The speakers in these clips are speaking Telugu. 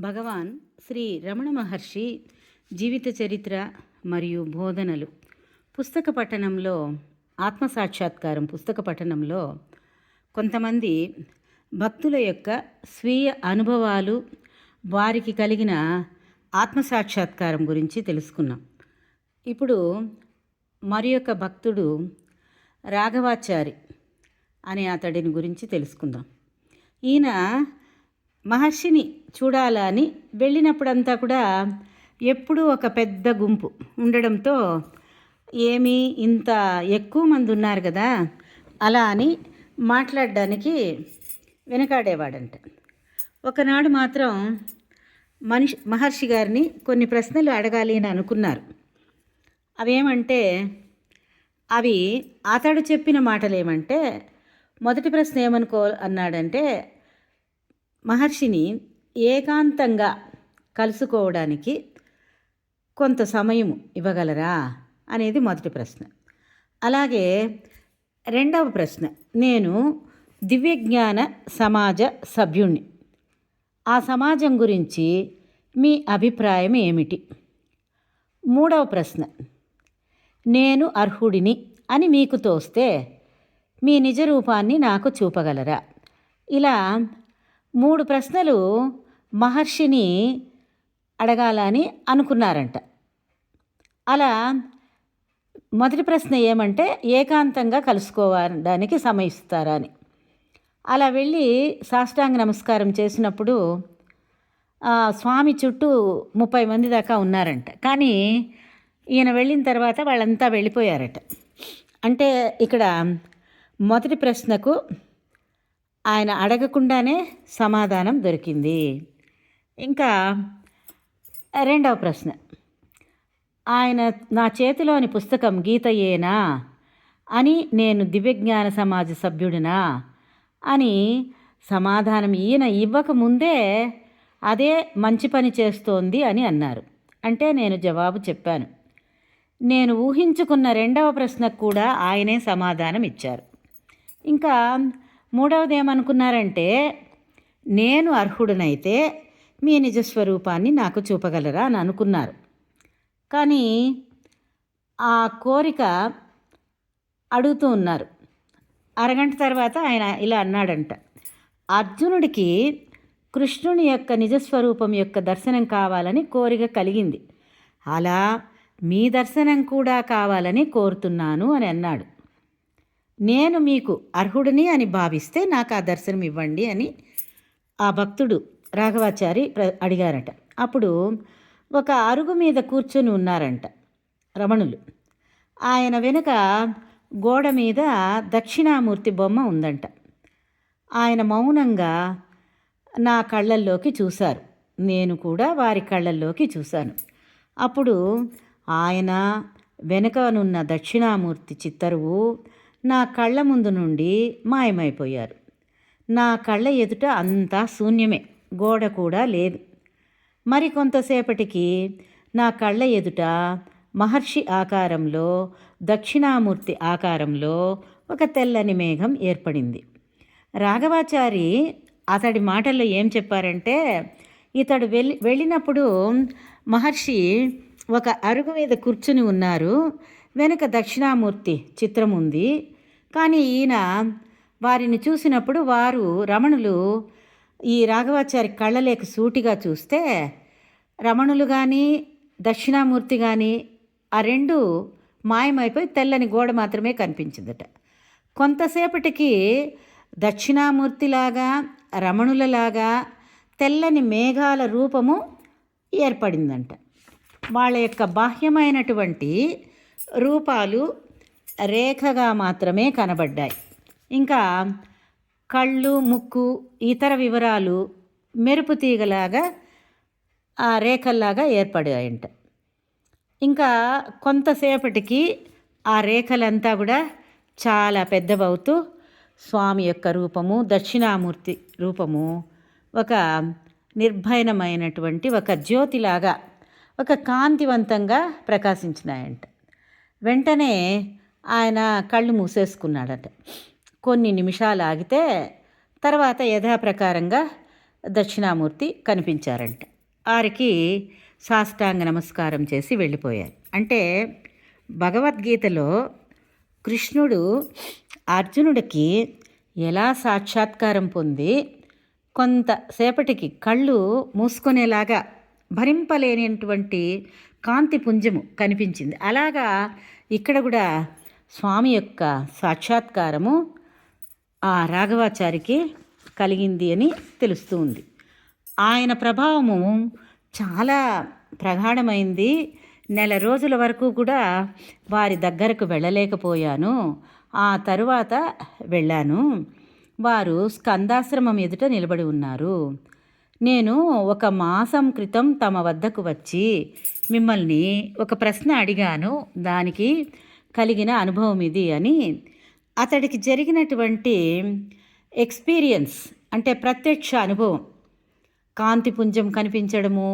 భగవాన్ శ్రీ రమణ మహర్షి జీవిత చరిత్ర మరియు బోధనలు. పుస్తక పఠనంలో ఆత్మసాక్షాత్కారం పుస్తక పఠనంలో కొంతమంది భక్తుల యొక్క స్వీయ అనుభవాలు వారికి కలిగిన ఆత్మసాక్షాత్కారం గురించి తెలుసుకున్నాం. ఇప్పుడు మరి యొక్క భక్తుడు రాఘవాచారి అనే అతడిని గురించి తెలుసుకుందాం. ఈయన మహర్షిని చూడాలని వెళ్ళినప్పుడంతా కూడా ఎప్పుడూ ఒక పెద్ద గుంపు ఉండడంతో ఏమి ఇంత ఎక్కువ మంది ఉన్నారు కదా అలా అని మాట్లాడడానికి వెనకాడేవాడంట. ఒకనాడు మాత్రం మనిషి మహర్షి గారిని కొన్ని ప్రశ్నలు అడగాలి అని అనుకున్నారు. అవేమంటే అవి అతడు చెప్పిన మాటలు ఏమంటే మొదటి ప్రశ్న ఏమనుకో అన్నాడంటే మహర్షిని ఏకాంతంగా కలుసుకోవడానికి కొంత సమయం ఇవ్వగలరా అనేది మొదటి ప్రశ్న. అలాగే రెండవ ప్రశ్న. నేను దివ్యజ్ఞాన సమాజ సభ్యుణ్ణి. ఆ సమాజం గురించి మీ అభిప్రాయం ఏమిటి? మూడవ ప్రశ్న. నేను అర్హుడిని అని మీకు తోస్తే మీ నిజ రూపాన్ని నాకు చూపగలరా? ఇలా మూడు ప్రశ్నలు మహర్షిని అడగాలని అనుకున్నారంట. అలా మొదటి ప్రశ్న ఏమంటే ఏకాంతంగా కలుసుకోవడానికి సమయిస్తారా అని. అలా వెళ్ళి సాష్టాంగ నమస్కారం చేసినప్పుడు స్వామి చుట్టూ ముప్పై మంది దాకా ఉన్నారంట. కానీ ఈయన వెళ్ళిన తర్వాత వాళ్ళంతా వెళ్ళిపోయారట. అంటే ఇక్కడ మొదటి ప్రశ్నకు ఆయన అడగకుండానే సమాధానం దొరికింది. ఇంకా రెండవ ప్రశ్న. ఆయన నా చేతిలోని పుస్తకం గీతయేనా? అని నేను దివ్యజ్ఞాన సమాజ సభ్యుడినా? అని సమాధానం ఈయన ఇవ్వకముందే అదే మంచి పని చేస్తోంది అని అన్నారు. అంటే నేను జవాబు చెప్పాను. నేను ఊహించుకున్న రెండవ ప్రశ్నకు కూడా ఆయనే సమాధానం ఇచ్చారు. ఇంకా మూడవది ఏమనుకున్నారంటే నేను అర్హుడనైతే మీ నిజస్వరూపాన్ని నాకు చూపగలరా అని అనుకున్నారు. కానీ ఆ కోరిక అడుగుతూ ఉన్నారు. అరగంట తర్వాత ఆయన ఇలా అన్నాడంట అర్జునుడికి కృష్ణుని యొక్క నిజస్వరూపం యొక్క దర్శనం కావాలని కోరిక కలిగింది. అలా మీ దర్శనం కూడా కావాలని కోరుతున్నాను అని అన్నాడు. నేను మీకు అర్హుడిని అని భావిస్తే నాకు ఆ దర్శనం ఇవ్వండి అని ఆ భక్తుడు రాఘవాచారి ప్ర- అడిగారట. అప్పుడు ఒక అరుగు మీద కూర్చొని ఉన్నారంట రమణులు. ఆయన వెనుక గోడ మీద దక్షిణామూర్తి బొమ్మ ఉందంట. ఆయన మౌనంగా నా కళ్ళల్లోకి చూశారు. నేను కూడా వారి కళ్ళల్లోకి చూశాను. అప్పుడు ఆయన వెనుకనున్న దక్షిణామూర్తి చిత్తరువు నా కళ్ళ ముందు నుండి మాయమైపోయారు. నా కళ్ళ ఎదుట అంతా శూన్యమే గోడ కూడా లేదు. మరి కొంతసేపటికి నా కళ్ళ ఎదుట మహర్షి ఆకారంలో దక్షిణామూర్తి ఆకారంలో ఒక తెల్లని మేఘం ఏర్పడింది. రాఘవాచారి అతడి మాటల్లో ఏం చెప్పారంటే ఇతడు వెళ్ళి వెళ్ళినప్పుడు మహర్షి ఒక అరుగు మీద కూర్చుని ఉన్నారు. వెనుక దక్షిణామూర్తి చిత్రం ఉంది కానీ ఈయన వారిని చూసినప్పుడు వారు రమణులు ఈ రాఘవాచారి కళ్ళలేక సూటిగా చూస్తే రమణులు కానీ దక్షిణామూర్తి కానీ ఆ రెండు మాయమైపోయి తెల్లని గోడ మాత్రమే కనిపించిందట. కొంతసేపటికి దక్షిణామూర్తిలాగా రమణులలాగా తెల్లని మేఘాల రూపము ఏర్పడిందంట. వాళ్ళ యొక్క బాహ్యమైనటువంటి రూపాలు రేఖగా మాత్రమే కనబడ్డాయి. ఇంకా కళ్ళు ముక్కు ఇతర వివరాలు మెరుపు తీగలాగా ఆ రేఖల్లాగా ఏర్పడాయంట. ఇంకా కొంతసేపటికి ఆ రేఖలంతా కూడా చాలా పెద్దవవుతూ స్వామి యొక్క రూపము దక్షిణామూర్తి రూపము ఒక నిర్భయనమైనటువంటి ఒక జ్యోతిలాగా ఒక కాంతివంతంగా ప్రకాశించినాయంట. వెంటనే ఆయన కళ్ళు మూసేసుకున్నాడట. కొన్ని నిమిషాలు ఆగితే తర్వాత యథాప్రకారంగా దక్షిణామూర్తి కనిపించారంట. వారికి సాష్టాంగ నమస్కారం చేసి వెళ్ళిపోయారు. అంటే భగవద్గీతలో కృష్ణుడు అర్జునుడికి ఎలా సాక్షాత్కారం పొంది కొంతసేపటికి కళ్ళు మూసుకునేలాగా భరింపలేనటువంటి కాంతి పుంజము కనిపించింది. అలాగా ఇక్కడ కూడా స్వామి యొక్క సాక్షాత్కారము ఆ రాఘవాచారికి కలిగింది అని తెలుస్తూ ఉంది. ఆయన ప్రభావము చాలా ప్రగాఢమైంది. నెల రోజుల వరకు కూడా వారి దగ్గరకు వెళ్ళలేకపోయాను. ఆ తరువాత వెళ్ళాను. వారు స్కందాశ్రమం ఎదుట నిలబడి ఉన్నారు. నేను ఒక మాసం క్రితం తమ వద్దకు వచ్చి మిమ్మల్ని ఒక ప్రశ్న అడిగాను. దానికి కలిగిన అనుభవం ఇది అని. అతడికి జరిగినటువంటి ఎక్స్పీరియన్స్ అంటే ప్రత్యక్ష అనుభవం. కాంతిపుంజం కనిపించడము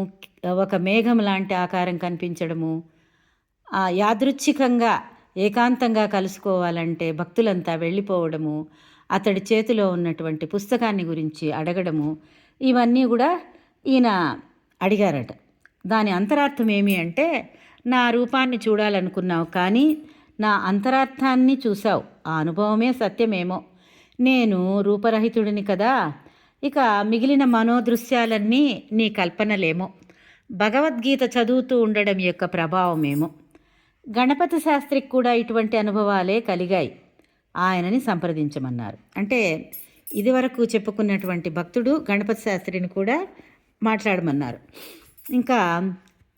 ఒక మేఘం లాంటి ఆకారం కనిపించడము యాదృచ్ఛికంగా ఏకాంతంగా కలుసుకోవాలంటే భక్తులంతా వెళ్ళిపోవడము అతడి చేతిలో ఉన్నటువంటి పుస్తకాన్ని గురించి అడగడము ఇవన్నీ కూడా ఈయన అడిగారట. దాని అంతరార్థం ఏమి అంటే నా రూపాన్ని చూడాలనుకున్నావు కానీ నా అంతరార్థాన్ని చూసావు ఆ అనుభవమే సత్యమేమో. నేను రూపరహితుడిని కదా ఇక మిగిలిన మనోదృశ్యాలన్నీ నీ కల్పనలేమో. భగవద్గీత చదువుతూ ఉండడం యొక్క ప్రభావమేమో. గణపతి శాస్త్రికి కూడా ఇటువంటి అనుభవాలే కలిగాయి. ఆయనని సంప్రదించమన్నారు. అంటే ఇదివరకు చెప్పుకున్నటువంటి భక్తుడు గణపతి శాస్త్రిని కూడా మాట్లాడమన్నారు. ఇంకా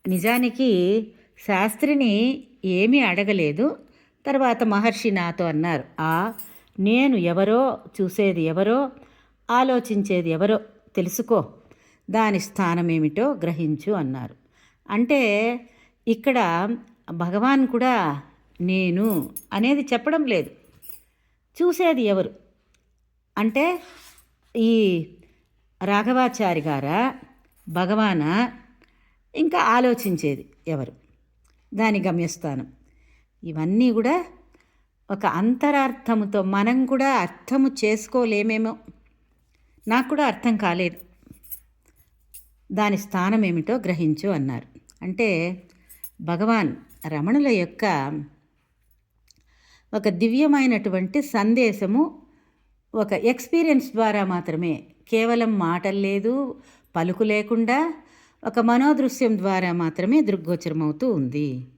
నిజానికి శాస్త్రిని ఏమీ అడగలేదు. తర్వాత మహర్షి నాతో అన్నారు ఆ నేను ఎవరో చూసేది ఎవరో ఆలోచించేది ఎవరో తెలుసుకో దాని స్థానం ఏమిటో గ్రహించు అన్నారు. అంటే ఇక్కడ భగవాన్ కూడా నేను అనేది చెప్పడం లేదు. చూసేది ఎవరు? అంటే ఈ రాఘవాచారి గారా భగవానా? ఇంకా ఆలోచించేది ఎవరు? దాని గమ్యస్థానం. ఇవన్నీ కూడా ఒక అంతరార్థముతో మనం కూడా అర్థము చేసుకోలేమేమో. నాకు కూడా అర్థం కాలేదు. దాని స్థానం ఏమిటో గ్రహించు అన్నారు. అంటే భగవాన్ రమణుల యొక్క ఒక దివ్యమైనటువంటి సందేశము ఒక ఎక్స్పీరియన్స్ ద్వారా మాత్రమే కేవలం మాటలు లేదు పలుకు లేకుండా ఒక మనోదృశ్యం ద్వారా మాత్రమే దృగ్గోచరమవుతూ ఉంది.